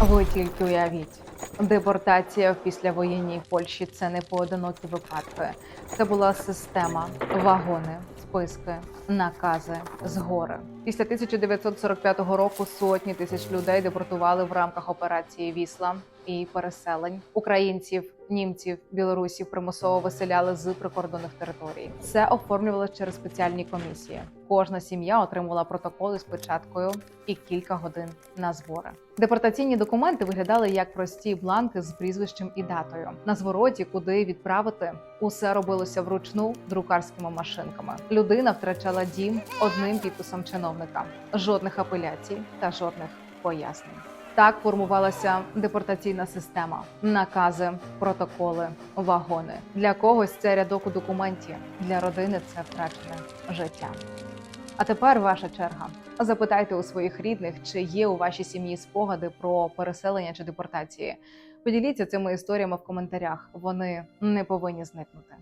Ви тільки уявіть, депортація в післявоєнній Польщі це не поодинокі випадки. Це була система, вагони, списки, накази, згори. Після 1945 року сотні тисяч людей депортували в рамках операції Вісла і переселень українців, німців, білорусів примусово виселяли з прикордонних територій. Це оформлювали через спеціальні комісії. Кожна сім'я отримувала протоколи з печаткою і кілька годин на збори. Депортаційні документи виглядали як прості бланки з прізвищем і датою. На звороті, куди відправити, усе робилося вручну друкарськими машинками. Людина втрачала дім одним підписом чиновника, жодних апеляцій та жодних пояснень. Так формувалася депортаційна система: накази, протоколи, вагони. Для когось це рядок у документі, для родини це втрачене життя. А тепер ваша черга. Запитайте у своїх рідних, чи є у вашій сім'ї спогади про переселення чи депортації. Поділіться цими історіями в коментарях. Вони не повинні зникнути.